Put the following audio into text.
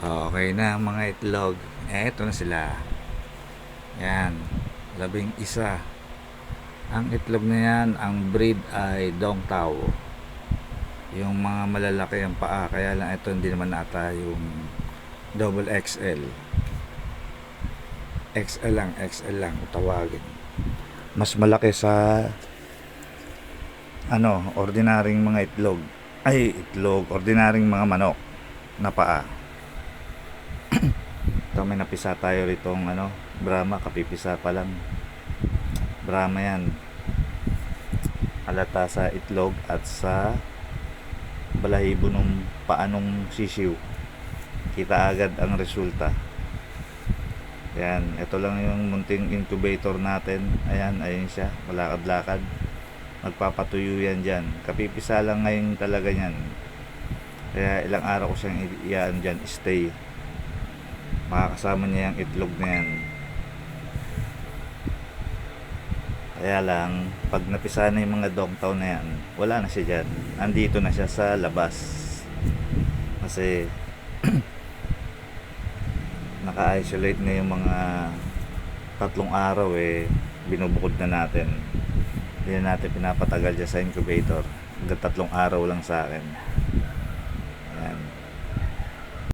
Okay na mga itlog. Eto na sila. Yan. Labing isa. Ang itlog na yan, ang breed ay Dong Tao. Yung mga malalaki ang paa. Kaya lang ito hindi naman ata yung double XL. XL lang, XL lang tawagin. Mas malaki sa ano, ordinaryong mga itlog. Ay, itlog, ordinaryong mga manok na paa. Ito may napisa tayo ritong ano, Brahma, kapipisa pa lang. Brahma yan. Alata sa itlog at sa balahibo ng paanong sisiw. Kita agad ang resulta. Yan, ito lang yung munting incubator natin. Ayan, ayun siya, malakad-lakad. Magpapatuyo yan dyan. Kapipisa lang ngayon talaga yan. Kaya ilang araw ko siyang iyaan dyan, stay makakasama niya yung itlog na yan. Kaya lang pag napisa na yung mga dogtown na yan wala na siya dyan. Andito na siya sa labas. Kasi naka-isolate na yung mga tatlong araw eh binubukod na natin. Hindi na natin pinapatagal dyan sa incubator. Hanggang tatlong araw lang sa akin